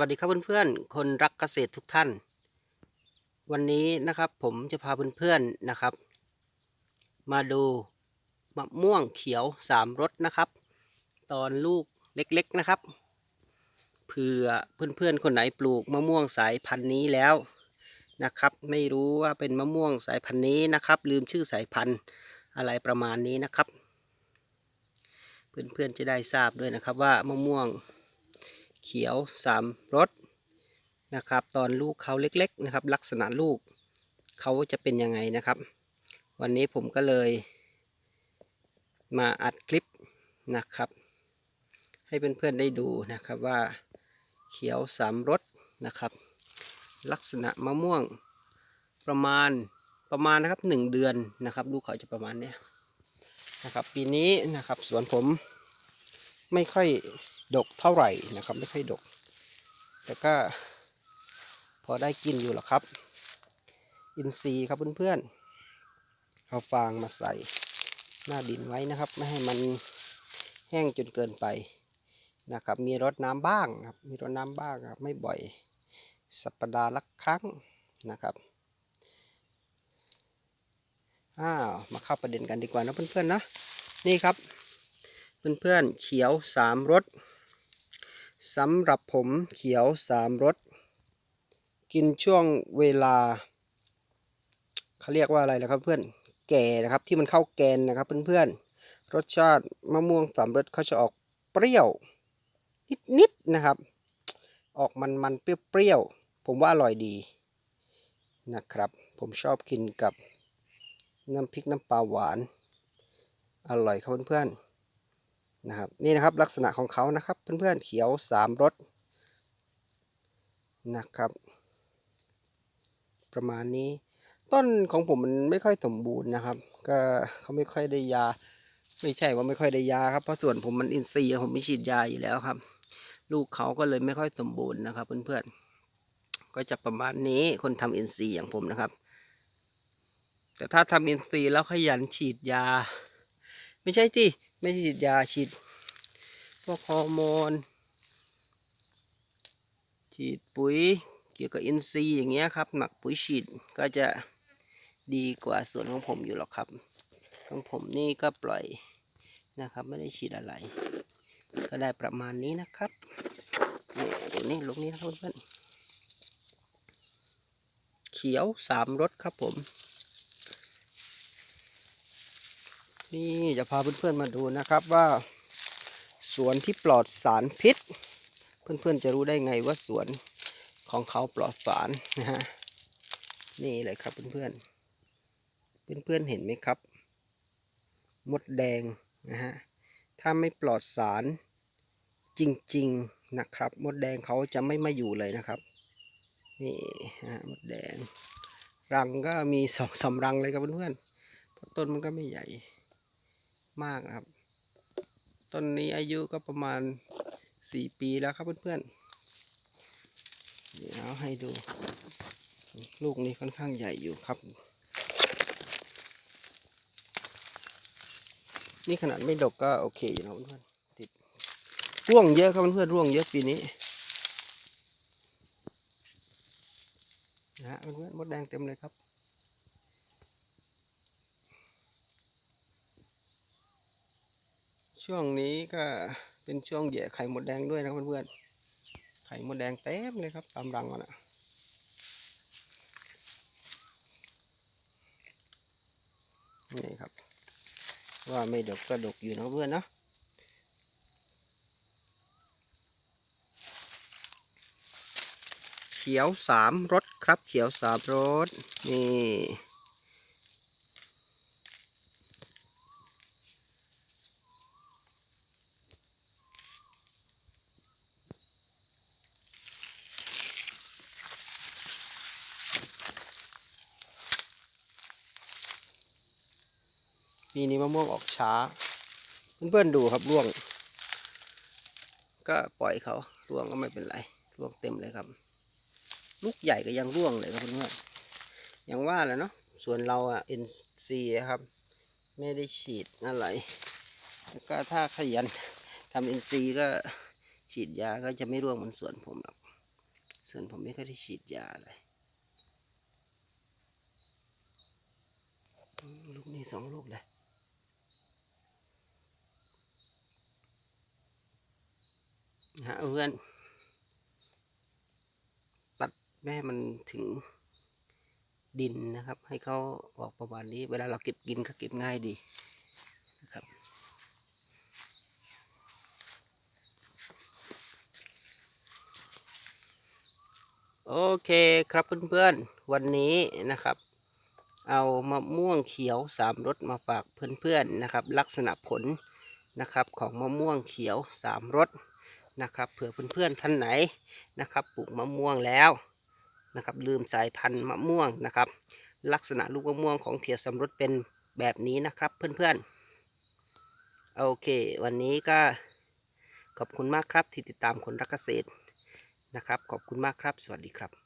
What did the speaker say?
วัสดีครับเพื่อนๆ คนรักเกษตรทุกท่าน วันนี้นะครับผมจะพาเพื่อนๆนะครับ มาดูมะม่วงเขียวสามรสนะครับ ตอนลูกเล็กๆนะครับเผื่อเพื่อนๆคนไหนปลูกมะม่วงสายพันธุ์นี้แล้วนะครับ ไม่รู้ว่าเป็นมะม่วงสายพันธุ์นี้นะครับ ลืมชื่อสายพันธุ์อะไรประมาณนี้นะครับ เพื่อนๆจะได้ทราบด้วยนะครับว่ามะม่วง เขียวสามรสนะครับ ตอนลูกเขาเล็กๆนะครับ ลักษณะลูกเขาจะเป็นยังไงนะครับ วันนี้ผมก็เลย มาอัดคลิปนะครับ ให้เพื่อนๆได้ดูนะครับว่าเขียวสามรสนะครับ ลักษณะมะม่วงประมาณประมาณนะครับหนึ่งเดือนนะครับลูกเขาจะประมาณเนี้ยนะครับปีนี้นะครับสวนผมไม่ค่อย ดกเท่าไหร่นะครับ ไม่ค่อยดก แต่ก็พอได้กินอยู่หรอกครับ อินทรีย์ครับเพื่อนๆเอาฟางมาใส่หน้าดินไว้นะครับ ไม่ให้มันแห้งจนเกินไปนะครับ มีรดน้ำบ้างครับ มีรดน้ำบ้างครับ ไม่บ่อย สัปดาห์ละครั้งนะครับอ้าวมาเข้าประเด็นกันดีกว่านะเพื่อนๆนะนี่ครับ เพื่อนๆเขียวสามรส สำหรับผมเขียวสามรสกินช่วงเวลาเขาเรียกว่าอะไรนะครับเพื่อนแก่นะครับที่มันเข้าแกนนะครับเพื่อนๆรสชาติมะม่วงสามรสเขาจะออกเปรี้ยวนิดๆนะครับ ออกมันๆเปรี้ยวๆผมว่าอร่อยดีนะครับ ผมชอบกินกับน้ำพริกน้ำปลาหวาน อร่อยครับเพื่อนๆ นะครับนี่นะครับลักษณะของเขานะครับเพื่อนๆเขียวสามรสนะครับ ประมาณนี้ ต้นของผมมันไม่ค่อยสมบูรณ์นะครับ ก็เขาไม่ค่อยได้ยา ไม่ใช่ว่าไม่ค่อยได้ยาครับเพราะส่วนผมมันอินทรีย์ผมไม่ฉีดยาอยู่แล้วครับ ลูกเขาก็เลยไม่ค่อยสมบูรณ์นะครับเพื่อนๆก็จะประมาณนี้คนทำอินทรีย์อย่างผมนะครับ แต่ถ้าทำอินทรีย์แล้วขยันฉีดยา ไม่ใช่ที่ ไม่ฉีดยาฉีดพวกฮอร์โมน ฉีดปุ๋ยเกี่ยวกับอินทรีย์อย่างเงี้ยครับ หมักปุ๋ยฉีดก็จะดีกว่าส่วนของผมอยู่หรอกครับ ของผมนี่ก็ปล่อยนะครับ ไม่ได้ฉีดอะไร ก็ได้ประมาณนี้นะครับนี่ตรงนี้ลงนี้นะครับเพื่อนเขียวสามรสครับผม นี่จะพาเพื่อนๆมาดูนะครับว่าสวนที่ปลอดสารพิษ เพื่อนๆจะรู้ได้ไงว่าสวนของเขาปลอดสารนะฮะนี่เลยครับเพื่อนๆเพื่อนๆเห็นไหมครับ มดแดงนะฮะถ้าไม่ปลอดสารจริงๆนะครับ มดแดงเขาจะไม่มาอยู่เลยนะครับ นี่ฮะมดแดง รังก็มีสองสารังเลยครับเพื่อนๆเพราะต้นมันก็ไม่ใหญ่ มากนะครับ ต้นนี้อายุก็ประมาณสี่ปีแล้วครับเพื่อนๆ เดี๋ยวให้ดู ลูกนี้ค่อนข้างใหญ่อยู่ครับ นี่ขนาดไม่ดกก็โอเคอยู่นะเพื่อนๆ ติด ร่วงเยอะครับเพื่อนๆ ร่วงเยอะปีนี้นะฮะเพื่อนๆมดแดงเต็มเลยครับ ช่วงนี้ก็เป็นช่วงแย่ไข่หมดแดงด้วยนะเพื่อนๆ ไข่หมดแดงเต็มเลยครับ ตามรังมันอะนี่ครับ ว่าไม่ดกก็ดกอยู่นะเพื่อนเนาะเขียวสามรสครับ เขียวสามรสนี่ ปีนี้มะม่วงออกช้า เพื่อนๆดูครับร่วง ก็ปล่อยเขาร่วงก็ไม่เป็นไรร่วงเต็มเลยครับ ลูกใหญ่ก็ยังร่วงเลยครับเพื่อนๆอย่างว่าแหละเนาะส่วนเราอะเอ็นซีครับ ไม่ได้ฉีดอะไรแล้วก็ถ้าขยันทำเอ็นซีก็ฉีดยาก็จะไม่ร่วงเหมือนสวนผมหรอกส่วนผมไม่เคยได้ฉีดยาอะไรอืมลูกนี้สองลูกเลย นะฮะเพื่อน ตัดแม่มันถึงดินนะครับ ให้เขาออกประมาณนี้ เวลาเราเก็บกินก็เก็บง่ายดีนะครับโอเคครับเพื่อนๆ วันนี้นะครับ เอามะม่วงเขียวสามรสมาฝากเพื่อนๆนะครับ ลักษณะผลนะครับของมะม่วงเขียวสามรส นะครับ เผื่อเพื่อนๆท่านไหนนะครับปลูกมะม่วงแล้วนะครับลืมสายพันธุ์มะม่วงนะครับ ลักษณะลูกมะม่วงของเขียวสำรดเป็นแบบนี้นะครับเพื่อนๆโอเค วันนี้ก็ขอบคุณมากครับที่ติดตามคนรักเกษตรนะครับ ขอบคุณมากครับ สวัสดีครับ